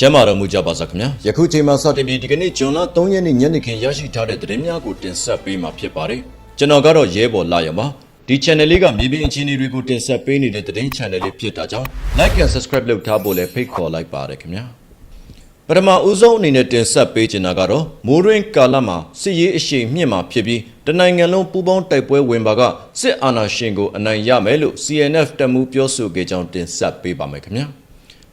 ကျမ်းမာတော်မူကြပါစားခင်ဗျာယခုချိန်မှာစတင်ပြီးဒီကနေ့ဂျွန်လ3ရက်နေ့ညနေခင်းရရှိထားတဲ့သတင်းများကိုတင်ဆက်ပေးမှာဖြစ်ပါတယ်ကျွန်တော်ကတော့ရဲဘော်လာရပါဒီ channel လေးကမြေပြင်အခြေအနေတွေကိုတင်ဆက်ပေးနေတဲ့သတင်း channel လေးဖြစ်တာကြောင့် like and subscribe လုပ်ထားဖို့လည်းဖိတ်ခေါ်လိုက်ပါတယ်ခင်ဗျာပထမဦးဆုံးအနေနဲ့တင်ဆက်ပေးချင်တာကတော့မိုးရင်းကာလမှာစစ်ရေးအရှိန်မြင့်မှာဖြစ်ပြီးတနိုင်ငံလုံးပူးပေါင်းတိုက်ပွဲဝင်ပါကစစ်အာဏာရှင်ကိုအနိုင်ရမယ်လို့ CNF တပ်မှုပြောဆိုခဲ့ကြောင်းတင်ဆက်ပေးပါမယ်ခင်ဗျာ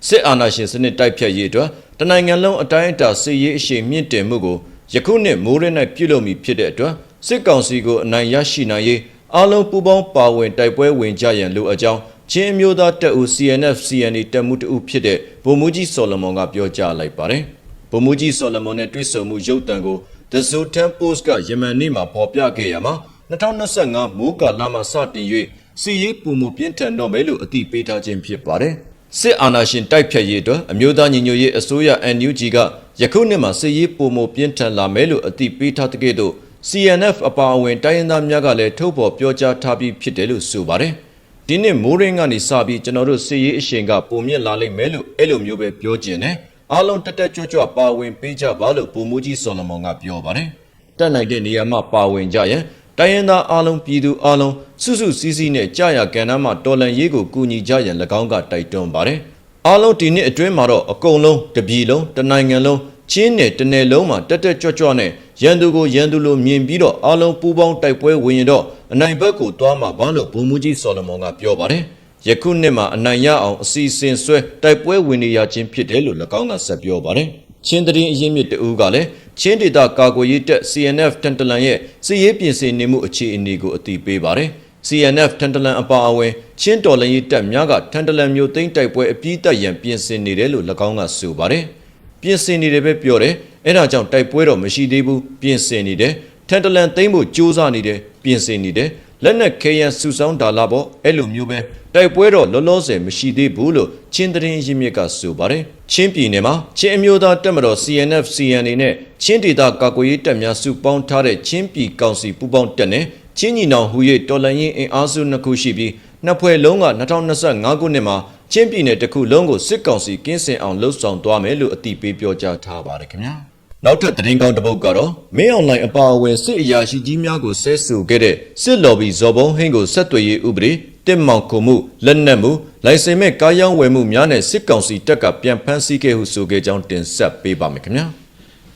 စစ်အာဏာရှင်စနစ်တိုက်ဖြတ်ရေးအတွက်တနိုင်ငံလုံးအတိုင်းအတာစစ်ရေးအရှိန်မြင့်တင်မှုကိုယခုနှစ်မိုးရဲ၌ပြုလုပ်မည်ဖြစ်တဲ့အတွက်စစ်ကောင်စီကိုအနိုင်ရရှိနိုင်ရေးအားလုံးပူးပေါင်းပါဝင်တိုက်ပွဲဝင်ကြရန်လိုအပ်ကြောင်းချင်းအမျိုးသားတပ်ဦး CNF CNA တပ်မှုတဦးဖြစ်တဲ့ဗိုလ်မှူးကြီးစော်လမွန်ကပြောကြားလိုက်ပါတယ်။ဗိုလ်မှူးကြီးစော်လမွန်နဲ့တွေ့ဆုံမှုရုပ်သံကို The Sultan Post ကယမန်နေ့မှာဖော်ပြခဲ့ရမှာ2025မိုးကာလမှာစတင်၍စီရေးပုံမှုပြင်းထန်တော့မယ်လို့အသိပေးထားခြင်းဖြစ်ပါတယ်။ စစ်အာဏာရှင်တိုက်ဖြတ်ရေးအတွက်အမျိုးသားညီညွတ်ရေးအစိုးရ NUG ကယခုနှစ်မှာစစ်ရေးပုံမှုပြင်းထန်လာမယ်လို့အသိပေးထားတဲ့ကဲ့သို့ CNF အပါအဝင်တိုင်းရင်းသားများကလည်းထုတ်ဖော်ပြောကြားထားပြီးဖြစ်တယ်လို့ဆိုပါတယ်။ဒီနှစ်မိုးရင်းကနေစပြီးကျွန်တော်တို့စစ်ရေးအရှင်ကပုံမြင့်လာလိမ့်မယ်လို့အဲ့လိုမျိုးပဲပြောကျင်တယ်။အားလုံးတက်တက်ကြွကြွပါဝင်ပေးကြပါလို့ပုံမူကြီးစော်လမွန်ကပြောပါတယ်။တက်နိုင်တဲ့နေရာမှာပါဝင်ကြရင် တိုင်းရင်းသားအားလုံးပြည်သူအားလုံးစုစုစည်းစည်းနဲ့ကြာရကဏ္ဍမှာတော်လန်ရေးကိုကူညီကြရန်၎င်းကတိုက်တွန်းပါတယ်။အားလုံးဒီနှစ်အတွင်းမှာတော့အကုန်လုံးတပြည်လုံးတနိုင်ငံလုံးချင်းနဲ့တနယ်လုံးမှာတက်တက်ကြွကြွနဲ့ရန်သူကိုရန်သူလိုမြင်ပြီးတော့အားလုံးပူးပေါင်းတိုက်ပွဲဝင်ရင်တော့အနိုင်ဘက်ကိုတွားမှာဘာလို့ဘုံမူကြီးစော်လမွန်ကပြောပါတယ်။ယခုနှစ်မှာအနိုင်ရအောင်အစီအစဉ်ဆွဲတိုက်ပွဲဝင်နေရခြင်းဖြစ်တယ်လို့၎င်းကဆက်ပြောပါတယ်။ ချင်းတရင်အရင်မြစ်တူကလည်းချင်းဒေတာကာကွယ်ရေးတပ် CNF တန်တလန်ရဲ့စစ်ရေးပြင်ဆင်နေမှုအခြေအနေကိုအသိပေးပါတယ်။ CNF တန်တလန်အပါအဝင်ချင်းတော်လန်ရေးတပ်များကတန်တလန်မျိုးသိမ်းတိုက်ပွဲအပြည့်တက်ရန်ပြင်ဆင်နေတယ်လို့၎င်းကဆိုပါတယ်။ပြင်ဆင်နေတယ်ပဲပြောတယ်။အဲဒါကြောင့်တိုက်ပွဲတော့မရှိသေးဘူးပြင်ဆင်နေတယ်။တန်တလန်သိမ်းဖို့ကြိုးစားနေတယ်ပြင်ဆင်နေတယ်။လက်နက်ခဲယံစုဆောင်းဒါလာပေါ့အဲ့လိုမျိုးပဲ တိုက်ပွဲတော့လောလောဆယ်မရှိသေးဘူးလို့ချင်းတရင်ရင်းမြစ်ကဆိုပါတယ်ချင်းပြည်နယ်မှာချင်းအမျိုးသားတပ်မတော် CNF CNA နဲ့ချင်းဒေသကာကွယ်ရေးတပ်များစုပေါင်းထားတဲ့ချင်းပြည်ကောင်စီပူးပေါင်းတပ်နဲ့ချင်းညီနောင်ဟူ၍တော်လှန်ရေးအင်အားစုနှစ်ခုရှိပြီးနှစ်ဖွဲ့လုံးက2025ခုနှစ်မှာချင်းပြည်နယ်တစ်ခုလုံးကိုစစ်ကောင်စီကင်းစင်အောင်လှုပ်ဆောင်သွားမယ်လို့အတိပေးပြောကြားထားပါတယ်ခင်ဗျာနောက်ထပ်သတင်းကောင်းတစ်ပုဒ်ကတော့မင်းအွန်လိုင်းအပါအဝင်စစ်အရာရှိကြီးများကိုဆဲဆူခဲ့တဲ့စစ်လော်ဘီဇော်ဘုံဟင်းကိုဆက်သွယ်ရေးဥပဒေ တစ်မောင်ခုမှုလက်နက်မှုလိုင်စင်မဲ့ကားရောင်းဝယ်မှုများနဲ့စစ်ကောင်စီတပ်ကပြန်ဖမ်းဆီးခဲ့ဟုဆိုခဲ့ကြောင်းတင်ဆက်ပေးပါမယ်ခင်ဗျာ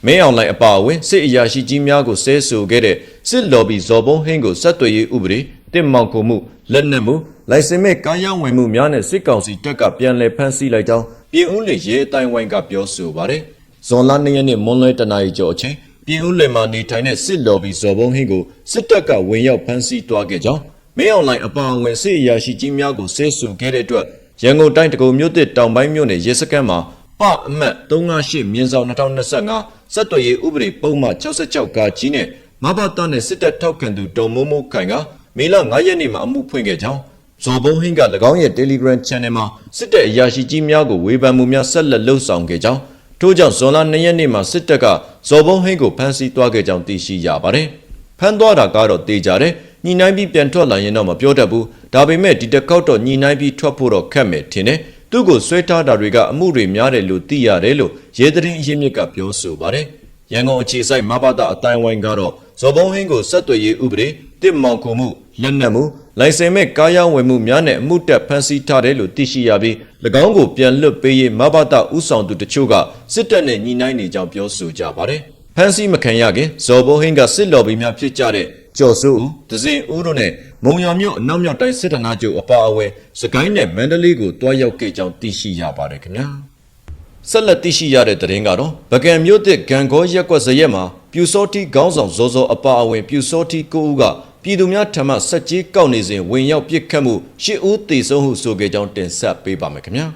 မင်းအွန်လိုင်းအပါအဝင်စစ်အရာရှိကြီးများကိုဆဲဆူခဲ့တဲ့စစ်လော်ဘီဇော်ဘုံဟင်းကိုဆက်သွယ်ရေးဥပဒေတစ်မောင်ခုမှုလက်နက်မှုလိုင်စင်မဲ့ကားရောင်းဝယ်မှုများနဲ့စစ်ကောင်စီတပ်ကပြန်လည်ဖမ်းဆီးလိုက်ကြောင်းပြည်ဦးလေရဲအတိုင်းဝိုင်းကပြောဆိုပါတယ်ဇွန်လ2ရက်နေ့မွန်လွဲတနာရီကျော်အချိန်ပြည်ဦးလေမှာနေထိုင်တဲ့စစ်လော်ဘီဇော်ဘုံဟင်းကိုစစ်တပ်ကဝင်ရောက်ဖမ်းဆီးသွားခဲ့ကြောင်း မင်းအွန်လိုင်းအပါအဝင်စစ်အရာရှိကြီးများကိုဆဲဆူခဲ့တဲ့အတွက်ရန်ကုန်တိုင်းတကုံမြို့သစ်တောင်ပိုင်းမြို့နယ်ရဲစခန်းမှာပအမတ်358မြင်းဆောင်2025စက်တော်ရေးဥပဒေပုံမှန်66ကကြီးနဲ့မဘာတနဲ့စစ်တပ်ထောက်ခံသူဒေါ်မိုးမိုးခိုင်ကမေလ9ရက်နေ့မှာအမှုဖွင့်ခဲ့ကြောင်းဇော်ဘုံဟင်းက၎င်းရဲ့ Telegram Channel မှာစစ်တပ်အရာရှိကြီးများကိုဝေဖန်မှုများဆက်လက်လှုပ်ဆောင်ခဲ့ကြောင်းထို့ကြောင့်ဇွန်လ2ရက်နေ့မှာစစ်တပ်ကဇော်ဘုံဟင်းကိုဖမ်းဆီးသွားခဲ့ကြောင်းသိရှိရပါတယ်။ဖမ်းသွားတာကတော့တေးကြတယ်။ ညီနိုင်ပြီးပြန်ထွက်လာရင်တော့မပြောတတ်ဘူး။ဒါပေမဲ့ဒီတစ်ခေါက်တော့ညီနိုင်ပြီးထွက်ဖို့တော့ခက်မယ်ထင်တယ်။သူ့ကိုဆွဲထားတာတွေကအမှုတွေများတယ်လို့သိရတယ်လို့ရဲသတင်းအရင်းမြစ်ကပြောဆိုပါတယ်။ရန်ကုန်အခြေစိုက်မဘာသာအတိုင်းဝိုင်းကတော့ဇော်ဘုံဟင်းကိုဆက်သွယ်ရေးဥပဒေတစ်မောင်ခုမှုလက်နက်မှုလိုင်စင်မဲ့ကားရောင်းဝယ်မှုများနဲ့အမှုတက်ဖမ်းဆီးထားတယ်လို့သိရှိရပြီး၎င်းကိုပြန်လွတ်ပေးရေးမဘာသာဥဆောင်သူတချို့ကစစ်တပ်နဲ့ညီနိုင်နေကြောင်းပြောဆိုကြပါတယ်။ဖမ်းဆီးမခံရခင်ဇော်ဘိုဟင်းကစစ်လော်ဘီများဖြစ်ကြတဲ့ ကျော်စိုးဦးဒဇင်ဦးတို့နဲ့မုံရမြို့အနောက်မြောက်တိုင်းစစ်ဌာနချုပ်အပါအဝင်စကိုင်းနဲ့မန္တလေးကိုတွားရောက်ခဲ့ကြောင်းသိရှိရပါတယ်ခင်ဗျာ။ဆက်လက်သိရှိရတဲ့သတင်းကတော့ဗကံမြို့သစ်ဂံကောရက်ကွက်ဇရက်မှာပြူစောတိခေါင်းဆောင်ဇောဇောအပါအဝင်ပြူစောတိကိုဦးကပြည်သူများထံမှစက်ကြီးကောက်နေစဉ်ဝင်ရောက်ပစ်ခတ်မှုရှစ်ဦးသေဆုံးဟုဆိုခဲ့ကြောင်းတင်ဆက်ပေးပါမယ်ခင်ဗျာ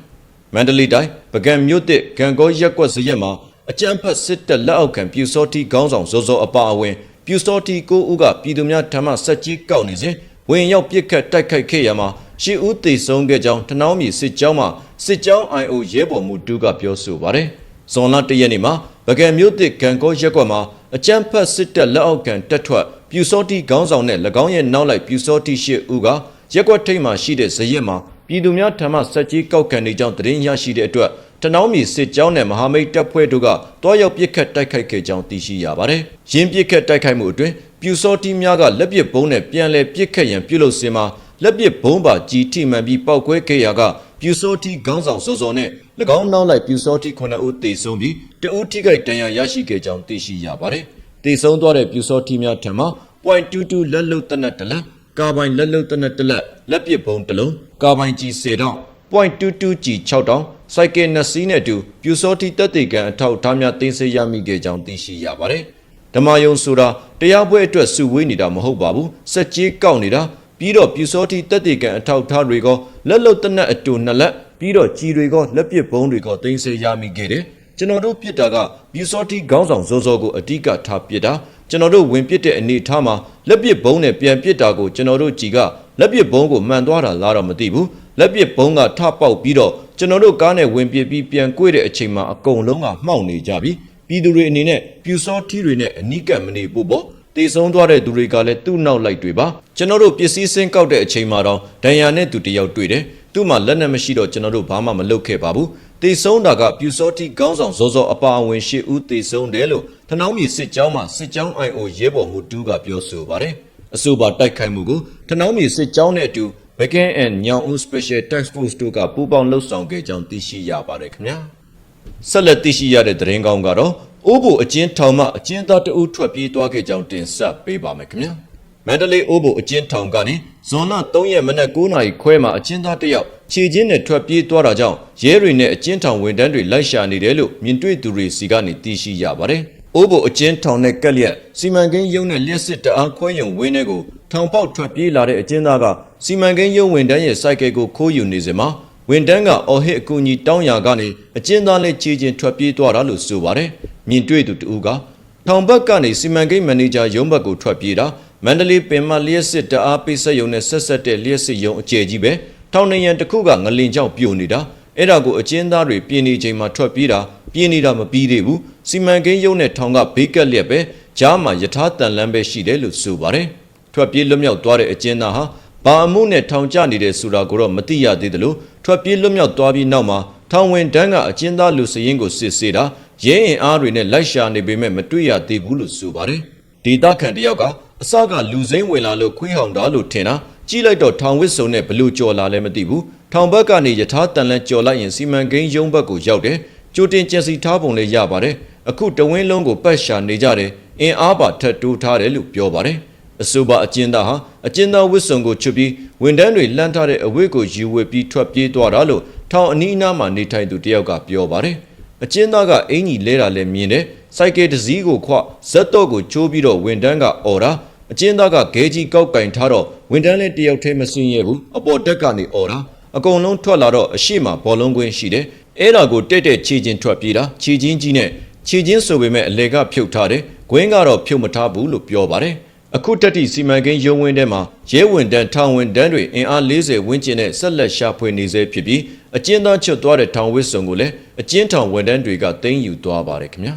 မန္တလေးတိုင်းပကံမြို့တစ်ဂံကောရက်ကွက်စရက်မှာအကြမ်းဖက်စစ်တပ်လက်အောက်ခံပြူစောတိခေါင်းဆောင်ဇောဇောအပါအဝင် ပြူစောတိကိုဦးကပြည်သူများထံမှစက်ကြီးကောက်နေစဉ်ဝင်ရောက်ပစ်ခတ်တိုက်ခိုက်ခဲ့ရမှာရှစ်ဦးသေဆုံးခဲ့ကြောင်းထနောင်းမြေစစ်ကြောင်းမှစစ်ကြောင်း IO ရဲဘော်မှုတူကပြောဆိုပါတယ်ဇွန်လ၁ရက်နေ့မှာပကံမြို့တစ်ဂံကောရက်ကွက်မှာအကြမ်းဖက်စစ်တပ်လက်အောက်ခံတပ်ထွက်ပြူစောတိခေါင်းဆောင်နဲ့၎င်းရဲ့နောက်လိုက်ပြူစောတိရှစ်ဦးကရက်ကွက်ထိပ်မှာရှိတဲ့ဇရက်မှာပြပြည်သူများထံမှစက်ကြီးကောက်ခံနေကြောင်းသတင်းရရှိတဲ့အတွက် တနောင်းမီစစ်ကြောင်းနဲ့မဟာမိတ်တပ်ဖွဲ့တို့ကတွားရောက်ပစ်ခတ်တိုက်ခိုက်ခဲ့ကြောင်းသိရှိရပါတယ်။ရင်းပစ်ခတ်တိုက်ခိုက်မှုအတွင်းပြူစောတီများကလက်ပစ်ဘုံနဲ့ပြန်လည်ပစ်ခတ်ရန်ပြုလုပ်စင်မှာလက်ပစ်ဘုံပါကြီးထိမှန်ပြီးပောက်ကွဲခဲ့ရာကပြူစောတီခေါင်းဆောင်စောစောနဲ့၎င်းနောက်လိုက်ပြူစောတီ9ဦးသေဆုံးပြီးတဦးထိခိုက်ဒဏ်ရာရရှိခဲ့ကြောင်းသိရှိရပါတယ်။သေဆုံးသွားတဲ့ပြူစောတီများထံမှ .22 လက်လုံတနက်တလက်ကာဘိုင်လက်လုံတနက်တလက်လက်ပစ်ဘုံတစ်လုံးကာဘိုင်ကြီး10တောင်း .22G 6တောင်းစိုက်ကယ်နှစ်စီးနဲ့အတူပြူစောတိတက်တေကန်အထောက်အထားများတင်ဆက်ရမိခဲ့ကြောင်းသိရှိရပါတယ်။ဓမ္မယုံဆိုတာတရားပွဲအတွက်စုဝေးနေတာမဟုတ်ပါဘူး။စက်ကြီးကောက်နေတာပြီးတော့ပြူစောတိတက်တေကန်အထောက်အထားတွေကလက်လုံတနက်အတူနှစ်လက်ပြီးတော့ကြီးတွေကလက်ပစ်ဘုံတွေကတင်ဆက်ရမိခဲ့တယ်။ကျွန်တော်တို့ပြစ်တာကပြူစောတိခေါင်းဆောင်ဇောဇောကိုအတိကထားပြစ်တာကျွန်တော်တို့ဝင်ပစ်တဲ့အနေအထားမှာလက်ပစ်ဘုံနဲ့ပြန်ပစ်တာကိုကျွန်တော်တို့ကြည်ကလက်ပစ်ဘုံကိုမှန်သွားတာလားတော့မသိဘူး လက်ပစ်ဘုံကထပေါက်ပြီးတော့ကျွန်တော်တို့ကားနဲ့ဝင်ပစ်ပြီးပြန်ကွေ့တဲ့အချိန်မှာအကုန်လုံးကမှောက်နေကြပြီပြည်သူတွေအနေနဲ့ပြူစောထီတွေနဲ့အနိကမနေဖို့ပေါ့တည်ဆုံးသွားတဲ့သူတွေကလည်းသူ့နောက်လိုက်တွေပါကျွန်တော်တို့ပစ္စည်းစင်းကောက်တဲ့အချိန်မှာတော့ဒဏ်ရာနဲ့သူတယောက်တွေ့တယ်သူ့မှာလက်နက်မရှိတော့ကျွန်တော်တို့ဘာမှမလုပ်ခဲ့ပါဘူးတေဆုံးတာကပြူစောတိကောင်းဆောင်ဇောဇောအပါအဝင်ရှစ်ဦးတေဆုံးတယ်လို့ထနောင်းမြေစစ်ကြောင်းမှစစ်ကြောင်း IO ရဲဘော်မှုတူးကပြောဆိုပါတယ်အဆိုပါတိုက်ခိုက်မှုကိုထနောင်းမြေစစ်ကြောင်းနဲ့အတူ Backend and ညောင်ဦး Special Task Force တို့ကပူးပေါင်းလှုပ်ဆောင်ခဲ့ကြောင်းသိရှိရပါတယ်ခင်ဗျာဆက်လက်သိရှိရတဲ့သတင်းကောင်းကတော့အိုးဘိုအကျဉ်းထောင်မှအကျဉ်းသားတအုပ်ထွက်ပြေးသွားခဲ့ကြောင်းတင်ဆက်ပေးပါမယ်ခင်ဗျာမန္တလေးအိုးဘိုအကျဉ်းထောင်ကနေဇွန်လ3ရက်မနက်9:00နာရီခွဲမှာအကျဉ်းသားတစ်ယောက်ခြေချင်းနဲ့ထွက်ပြေးသွားတာကြောင့်ရဲတွေနဲ့အကျဉ်းထောင်ဝန်ထမ်းတွေလိုက်ရှာနေတယ်လို့မြင်တွေ့သူတွေစီကနေသိရှိရပါတယ်။ အိုးဘိုအကျဉ်းထောင်နဲ့ကက်လျက်စီမံကိန်းရုံးနဲ့လျှက်စစ်တအားခွဲယုံဝင်းထဲကိုထောင်ပေါက်ထွက်ပြေးလာတဲ့အကျဉ်းသားကစီမံကိန်းရုံးဝန်ထမ်းရဲ့စိုက်ကယ်ကိုခိုးယူနေစဉ်မှာဝန်တန်းကအော်ဟစ်အကူအညီတောင်းရာကနေအကျဉ်းသားလေးခြေချင်းထွက်ပြေးသွားတာလို့ဆိုပါတယ်။မြင်တွေ့သူတူကထောင်ဘက်ကနေစီမံကိန်းမန်နေဂျာရုံးဘက်ကိုထွက်ပြေးတာမန္တလေးပင်မလျှက်စစ်တအားပိတ်ဆက်ယုံနဲ့ဆက်ဆက်တဲ့လျှက်စစ်ယုံအကျယ်ကြီးပဲထောင်နေရန်တစ်ခုကငလင်ကြောင့်ပြိုနေတာအဲ့ဒါကိုအကျဉ်းသားတွေပြင်းနေချိန်မှာထွက်ပြေးတာ ပြင်းနေတာမပြီးသေးဘူးစီမံကိန်းယုံနဲ့ထောင်ကဘေးကက်လျက်ပဲကြားမှာယထာတန်လန်းပဲရှိတယ်လို့ဆိုပါတယ်ထွက်ပြေးလွတ်မြောက်သွားတဲ့အကျဉ်းသားဟာဘာအမှုနဲ့ထောင်ကျနေတယ်ဆိုတာကိုတော့မသိရသေးသလိုထွက်ပြေးလွတ်မြောက်သွားပြီးနောက်မှာထောင်ဝင်တန်းကအကျဉ်းသားလူစရင်ကိုစစ်ဆေးတာရဲအင်အားတွေနဲ့လိုက်ရှာနေပေမဲ့မတွေ့ရသေးဘူးလို့ဆိုပါတယ်ဒေတာခန်တယောက်ကအစကလူစိမ့်ဝင်လာလို့ခွေးဟောင်တာလို့ထင်တာကြီးလိုက်တော့ထောင်ဝစ်စုံနဲ့ဘလူကြော်လာလည်းမသိဘူးထောင်ဘက်ကနေယထာတန်လန်းကြော်လိုက်ရင်စီမံကိန်းရုံးဘက်ကိုရောက်တယ် ကြိုတင်ကြံစီထားပုံလည်းရပါတယ်အခုတဝင်းလုံးကိုပတ်ရှာနေကြတယ်အင်အားပါထပ်တိုးထားတယ်လို့ပြောပါတယ်အဆိုပါအကျဉ်းသားဟာအကျဉ်းသားဝစ်စုံကိုချွတ်ပြီးဝန်တန်းတွေလှမ်းထားတဲ့အဝတ်ကိုယူဝတ်ပြီးထွက်ပြေးသွားတာလို့ထောင်အနီးအနားမှာနေထိုင်သူတယောက်ကပြောပါတယ်အကျဉ်းသားကအင်ကြီးလဲတာလည်းမြင်တယ်စိုက်ကယ်တစ်စီးကိုခွဇက်တော့ကိုချိုးပြီးတော့ဝန်တန်းကအော်တာအကျဉ်းသားကဂဲကြီးကောက်ကင်ထားတော့ဝန်တန်းလည်းတယောက်တည်းမစင်းရဘူးအပေါ်တက်ကနေအော်တာအကုန်လုံးထွက်လာတော့အရှိမဘောလုံးကွင်းရှိတယ် အဲ့ဒါကိုတက်တက်ခြေချင်းထွက်ပြေးတာခြေချင်းကြီးနဲ့ခြေချင်းဆိုပေမဲ့အလေကဖြုတ်ထားတယ်ဂွင်းကတော့ဖြုတ်မထားဘူးလို့ပြောပါတယ်အခုတက်တီစီမံကိန်းရုံးဝင်းထဲမှာရဲဝန်တန်းထောင်ဝန်တန်းတွေအင်အား40ဝန်းကျင်နဲ့ဆက်လက်ရှာဖွေနေစေဖြစ်ပြီးအကျဉ်းသားချွတ်သွားတဲ့ထောင်ဝစ်စုံကိုလည်းအကျဉ်းထောင်ဝန်တန်းတွေကတင်းယူသွားပါတယ်ခင်ဗျာ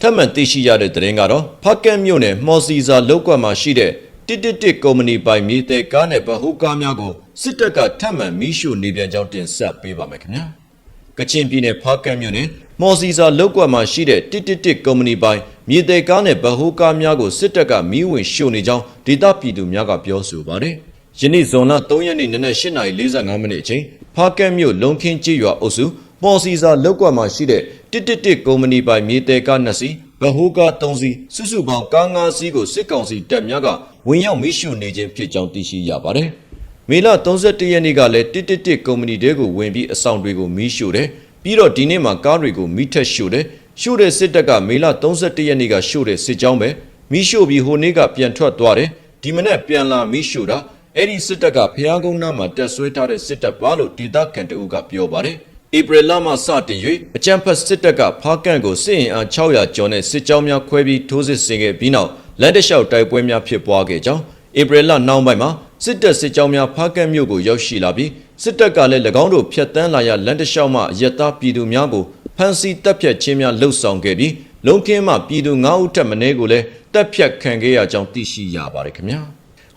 ထပ်မံသိရှိရတဲ့သတင်းကတော့ဖကက်မြို့နယ်မော်စီဇာလောက်ကွက်မှာရှိတဲ့တစ်တစ်တစ်ကုမ္ပဏီပိုင်မြေတဲ့ကားနဲ့ဗဟုကားများကိုစစ်တပ်ကထပ်မံမီးရှို့နေပြန်ကြောင်းတင်ဆက်ပေးပါမယ်ခင်ဗျာ ကချင်ပြည်နယ်ဖားကန့်မြို့နယ်မော်စီစာလောက်ကွက်မှာရှိတဲ့တစ်တစ်တစ်ကုမ္ပဏီပိုင်မြေသေးကားနဲ့ဗဟိုကားများကိုစစ်တပ်ကမီးဝင်ရှို့နေကြောင်းဒေသပြည်သူများကပြောဆိုပါတယ်။ယနေ့ဇွန်လ3ရက်နေ့နနက်8:45မိနစ်အချိန်ဖားကန့်မြို့လုံခင်းကြီးရွာအုပ်စုမော်စီစာလောက်ကွက်မှာရှိတဲ့တစ်တစ်တစ်ကုမ္ပဏီပိုင်မြေသေးကား2စီးဗဟိုကား3စီးစုစုပေါင်းကား5စီးကိုစစ်ကောင်စီတပ်များကဝင်ရောက်မီးရှို့နေခြင်းဖြစ်ကြောင်းသိရှိရပါတယ်။ မေလ31ရက်နေ့ကလည်းတစ်တစ်တစ်ကုမ္ပဏီတွေကိုဝင်ပြီးအဆောင်တွေကိုမီးရှို့တယ်။ပြီးတော့ဒီနေ့မှာကားတွေကိုမိထက်ရှို့တယ်ရှို့တဲ့စစ်တပ်ကမေလ31ရက်နေ့ကရှို့တဲ့စစ်ကြောင်းပဲမိရှို့ပြီးဟိုနေ့ကပြန်ထွက်သွားတယ်ဒီမနေ့ပြန်လာမိရှို့တာအဲ့ဒီစစ်တပ်ကဖျားကုန်းနားမှာတက်ဆွဲထားတဲ့စစ်တပ်ပါလို့ဒေသခံတအုပ်ကပြောပါတယ်ဧပြီလမှစတင်၍အကြံဖက်စစ်တပ်ကဖားကန့်ကိုစစ်ရင်အား600ကျော်နဲ့စစ်ကြောင်းများခွဲပြီးထိုးစစ်ဆင်ခဲ့ပြီးနောက်လက်တလျှောက်တိုက်ပွဲများဖြစ်ပွားခဲ့ကြောင်းဧပြီလနောက်ပိုင်းမှာ စစ်တပ်စစ်ကြောင်းများဖားကန့်မြို့ကိုရောက်ရှိလာပြီးစစ်တပ်ကလည်း၎င်းတို့ဖျက်ဆီးလာရလန်တလျှောက်မှရက်သားပြည်သူများကိုဖမ်းဆီးတပ်ဖြတ်ခြင်းများလှုပ်ဆောင်ခဲ့ပြီးလုံကင်းမှပြည်သူ9ဦးထက်မနည်းကိုလည်းတပ်ဖြတ်ခံခဲ့ရကြောင်းသိရှိရပါတယ်ခင်ဗျာ